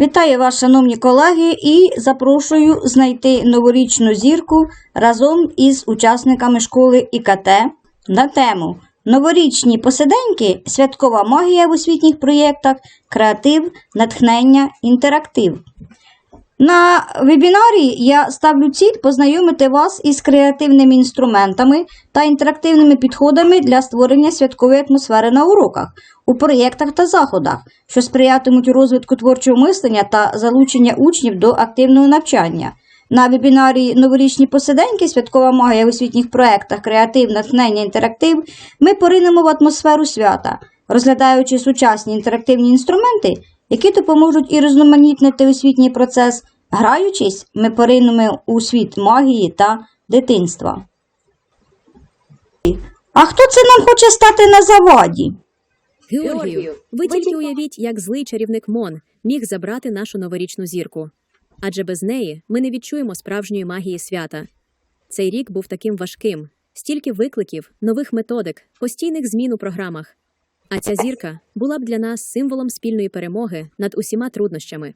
Вітаю вас, шановні колеги, і запрошую знайти новорічну зірку разом із учасниками школи ІКТ на тему Новорічні посиденьки, святкова магія в освітніх проєктах, креатив, натхнення, інтерактив. На вебінарі я ставлю ціль познайомити вас із креативними інструментами та інтерактивними підходами для створення святкової атмосфери на уроках, у проєктах та заходах, що сприятимуть розвитку творчого мислення та залучення учнів до активного навчання. На вебінарі Новорічні посиденьки, святкова магія в освітніх проєктах, креатив, натхнення, інтерактив ми поринемо в атмосферу свята, розглядаючи сучасні інтерактивні інструменти, які допоможуть і різноманітнити освітній процес. Граючись, ми поринемо у світ магії та дитинства. А хто це нам хоче стати на заваді? Георгію, ви тільки уявіть, як злий чарівник Мон міг забрати нашу новорічну зірку. Адже без неї ми не відчуємо справжньої магії свята. Цей рік був таким важким, стільки викликів, нових методик, постійних змін у програмах. А ця зірка була б для нас символом спільної перемоги над усіма труднощами.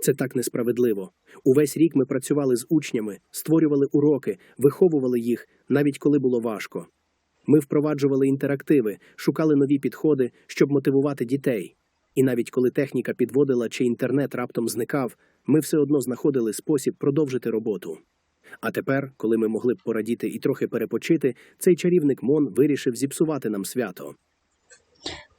Це так несправедливо. Увесь рік ми працювали з учнями, створювали уроки, виховували їх, навіть коли було важко. Ми впроваджували інтерактиви, шукали нові підходи, щоб мотивувати дітей. І навіть коли техніка підводила чи інтернет раптом зникав, ми все одно знаходили спосіб продовжити роботу. А тепер, коли ми могли б порадіти і трохи перепочити, цей чарівник Мон вирішив зіпсувати нам свято.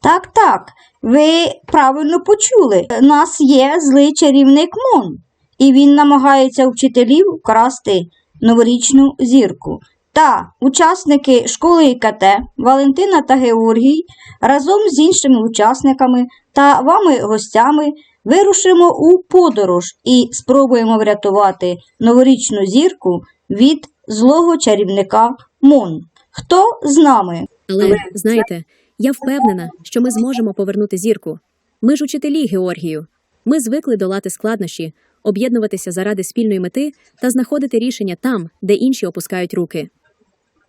Так, так, ви правильно почули. У нас є злий чарівник Мон, і він намагається вчителів вкрасти новорічну зірку. Та учасники школи ІКТ Валентина та Георгій разом з іншими учасниками та вами гостями вирушимо у подорож і спробуємо врятувати новорічну зірку від злого чарівника Мон. Хто з нами? Але знаєте, я впевнена, що ми зможемо повернути зірку. Ми ж учителі, Георгію. Ми звикли долати складнощі, об'єднуватися заради спільної мети та знаходити рішення там, де інші опускають руки.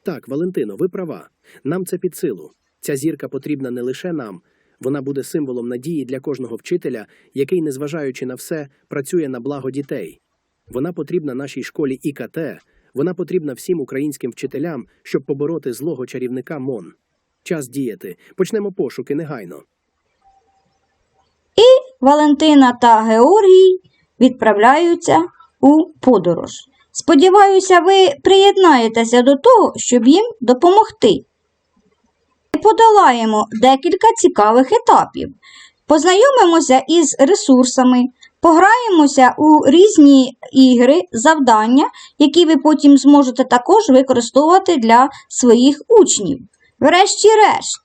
Так, Валентино, ви права. Нам це під силу. Ця зірка потрібна не лише нам, вона буде символом надії для кожного вчителя, який, незважаючи на все, працює на благо дітей. Вона потрібна нашій школі ІКТ, вона потрібна всім українським вчителям, щоб побороти злого чарівника МОН. Час діяти. Почнемо пошуки негайно. І Валентина та Георгій відправляються у подорож. Сподіваюся, ви приєднаєтеся до того, щоб їм допомогти. Ми подолаємо декілька цікавих етапів. Познайомимося із ресурсами, пограємося у різні ігри, завдання, які ви потім зможете також використовувати для своїх учнів. Врешті-решт.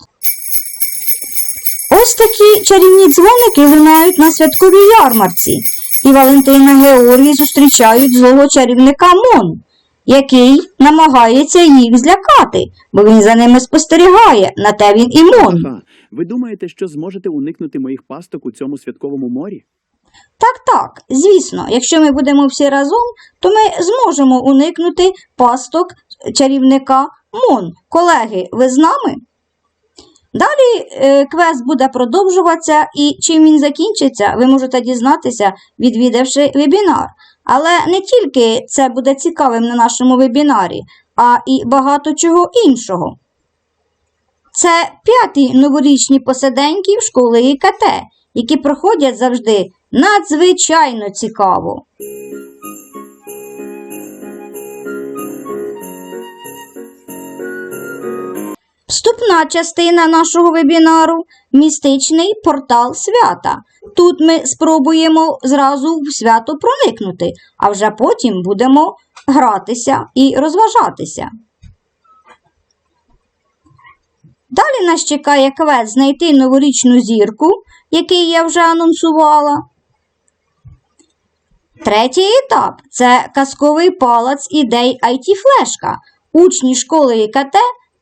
Ось такі чарівні дзвоники лунають на святковій ярмарці, і Валентина Георгій зустрічають злого чарівника Мон, який намагається їх злякати, бо він за ними спостерігає, на те він і Мон. Ха, ви думаєте, що зможете уникнути моїх пасток у цьому святковому морі? Так, так, звісно, якщо ми будемо всі разом, то ми зможемо уникнути пасток чарівника Мон. Колеги, ви з нами? Далі е, квест буде продовжуватися, і чим він закінчиться, ви можете дізнатися, відвідавши вебінар. Але не тільки це буде цікавим на нашому вебінарі, а і багато чого іншого. Це п'яті новорічні посиденьки в школи ІКТ, які проходять завжди надзвичайно цікаво. Вступна частина нашого вебінару містичний портал свята. Тут ми спробуємо зразу в свято проникнути, а вже потім будемо гратися і розважатися. Далі нас чекає квест знайти новорічну зірку, який я вже анонсувала. Третій етап це казковий палац ідей IT-флешка. Учні школи ІКТ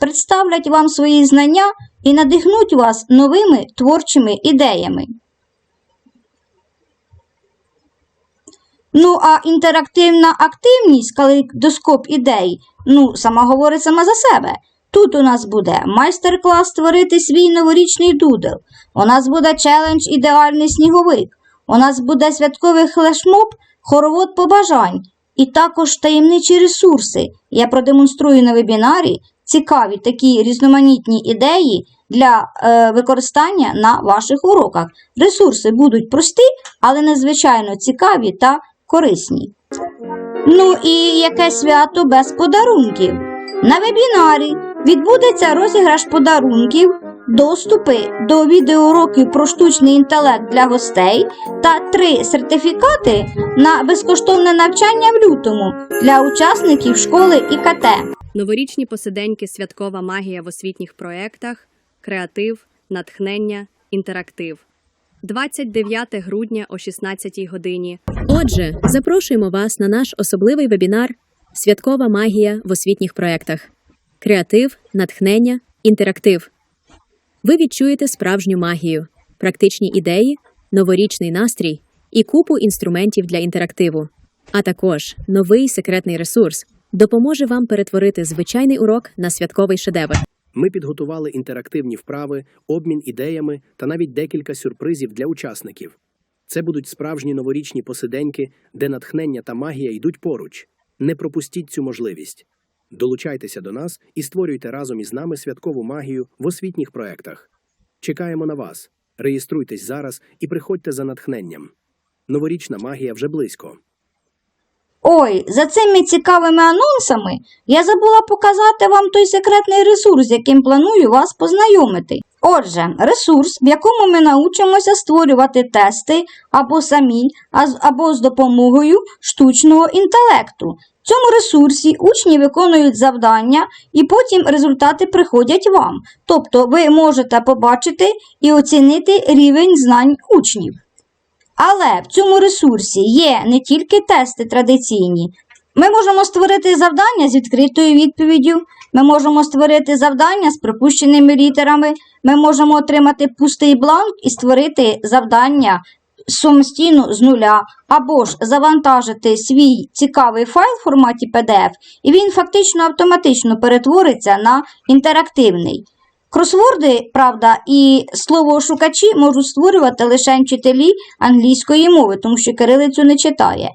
представлять вам свої знання і надихнуть вас новими творчими ідеями. Ну, а інтерактивна активність, калейдоскоп ідей, ну, сама говорить сама за себе. Тут у нас буде майстер-клас створити свій новорічний дудел. У нас буде челендж ідеальний сніговик. У нас буде святковий флешмоб, хоровод побажань і також таємничі ресурси. Я продемонструю на вебінарі цікаві такі різноманітні ідеї для е, використання на ваших уроках. Ресурси будуть прості, але надзвичайно цікаві та корисні. Ну і яке свято без подарунків? На вебінарі відбудеться розіграш подарунків, доступи до відеоуроків про штучний інтелект для гостей та три сертифікати на безкоштовне навчання в лютому для учасників школи ІКТ. Новорічні посиденьки, святкова магія в освітніх проєктах, креатив, натхнення, інтерактив. 29 грудня о 16 годині. Отже, запрошуємо вас на наш особливий вебінар Святкова магія в освітніх проєктах. Креатив, натхнення, інтерактив. Ви відчуєте справжню магію, практичні ідеї, новорічний настрій і купу інструментів для інтерактиву. А також новий секретний ресурс допоможе вам перетворити звичайний урок на святковий шедевр. Ми підготували інтерактивні вправи, обмін ідеями та навіть декілька сюрпризів для учасників. Це будуть справжні новорічні посиденьки, де натхнення та магія йдуть поруч. Не пропустіть цю можливість. Долучайтеся до нас і створюйте разом із нами святкову магію в освітніх проектах. Чекаємо на вас. Реєструйтесь зараз і приходьте за натхненням. Новорічна магія вже близько. Ой, за цими цікавими анонсами я забула показати вам той секретний ресурс, яким планую вас познайомити. Отже, ресурс, в якому ми научимося створювати тести або самі, або з допомогою штучного інтелекту. В цьому ресурсі учні виконують завдання і потім результати приходять вам. Тобто ви можете побачити і оцінити рівень знань учнів. Але в цьому ресурсі є не тільки тести традиційні. Ми можемо створити завдання з відкритою відповіддю, ми можемо створити завдання з пропущеними літерами, ми можемо отримати пустий бланк і створити завдання самостійно з нуля, або ж завантажити свій цікавий файл в форматі PDF, і він фактично автоматично перетвориться на інтерактивний. Кросворди, правда, і словошукачі можуть створювати лише вчителі англійської мови, тому що кирилицю не читає.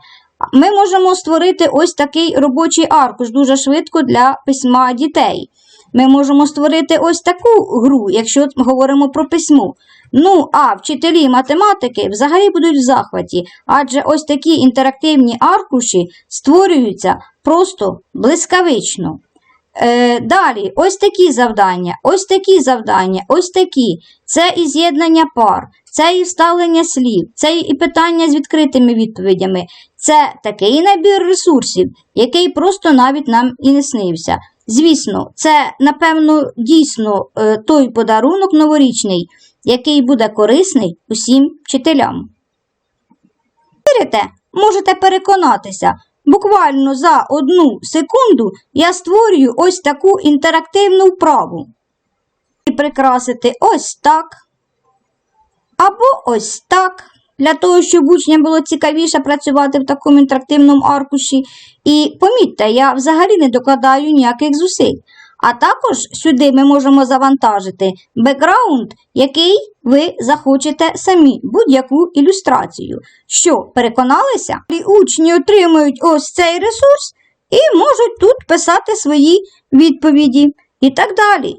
Ми можемо створити ось такий робочий аркуш дуже швидко для письма дітей. Ми можемо створити ось таку гру, якщо говоримо про письмо. Ну, а вчителі математики взагалі будуть в захваті, адже ось такі інтерактивні аркуші створюються просто блискавично. Е, далі, ось такі завдання, ось такі завдання, ось такі. Це і з'єднання пар, це і вставлення слів, це і питання з відкритими відповідями. Це такий набір ресурсів, який просто навіть нам і не снився. Звісно, це, напевно, дійсно е, той подарунок новорічний, який буде корисний усім вчителям. Вірите? Можете переконатися. Буквально за одну секунду я створюю ось таку інтерактивну вправу. І прикрасити ось так. Або ось так. Для того, щоб учням було цікавіше працювати в такому інтерактивному аркуші. І помітьте, я взагалі не докладаю ніяких зусиль. А також сюди ми можемо завантажити бекграунд, який ви захочете самі, будь-яку ілюстрацію. Що, переконалися? І учні отримують ось цей ресурс і можуть тут писати свої відповіді і так далі.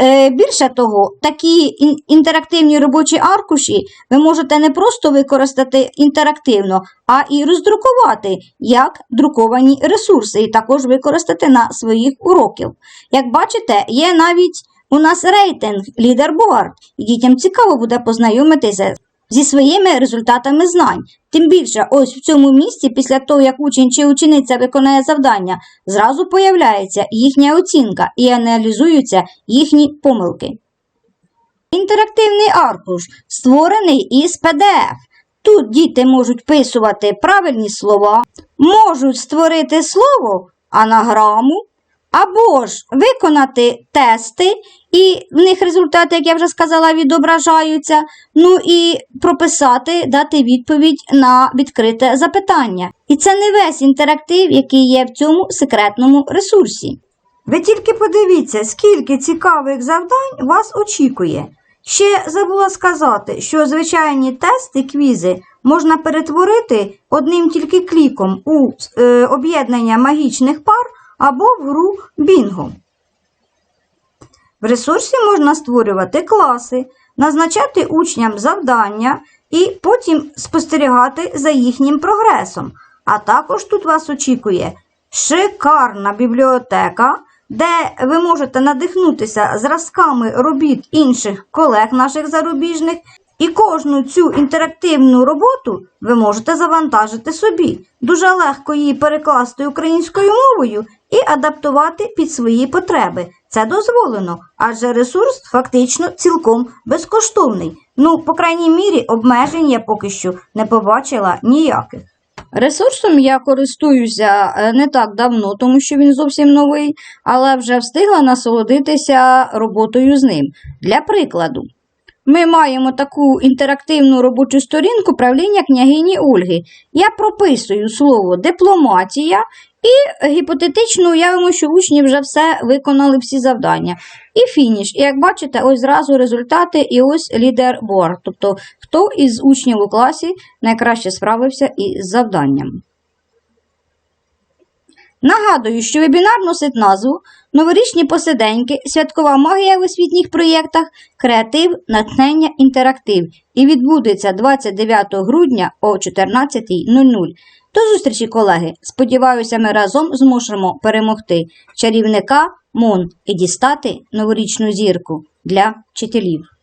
Е, більше того, такі інтерактивні робочі аркуші ви можете не просто використати інтерактивно, а і роздрукувати як друковані ресурси, і також використати на своїх уроків. Як бачите, є навіть у нас рейтинг лідерборд, і дітям цікаво буде познайомитися зі своїми результатами знань. Тим більше, ось в цьому місці, після того, як учень чи учениця виконає завдання, зразу появляється їхня оцінка і аналізуються їхні помилки. Інтерактивний аркуш створений із PDF. Тут діти можуть вписувати правильні слова, можуть створити слово анаграму, або ж виконати тести, і в них результати, як я вже сказала, відображаються. Ну і прописати, дати відповідь на відкрите запитання. І це не весь інтерактив, який є в цьому секретному ресурсі. Ви тільки подивіться, скільки цікавих завдань вас очікує. Ще забула сказати, що звичайні тести, квізи можна перетворити одним тільки кліком у е, об'єднання магічних пар або в гру Бінго. В ресурсі можна створювати класи, назначати учням завдання і потім спостерігати за їхнім прогресом. А також тут вас очікує шикарна бібліотека, де ви можете надихнутися зразками робіт інших колег наших зарубіжних, і кожну цю інтерактивну роботу ви можете завантажити собі. Дуже легко її перекласти українською мовою і адаптувати під свої потреби. Це дозволено, адже ресурс фактично цілком безкоштовний. Ну, по крайній мірі, обмежень я поки що не побачила ніяких. Ресурсом я користуюся е, не так давно, тому що він зовсім новий, але вже встигла насолодитися роботою з ним. Для прикладу, ми маємо таку інтерактивну робочу сторінку правління княгині Ольги. Я прописую слово дипломатія і гіпотетично уявимо, що учні вже все виконали всі завдання. І фініш. І як бачите, ось зразу результати і ось лідер бор. Тобто, хто із учнів у класі найкраще справився із завданням. Нагадую, що вебінар носить назву Новорічні посиденьки, святкова магія в освітніх проєктах, креатив, натхнення, інтерактив і відбудеться 29 грудня о 14.00. До зустрічі, колеги! Сподіваюся, ми разом зможемо перемогти чарівника МОН і дістати новорічну зірку для вчителів.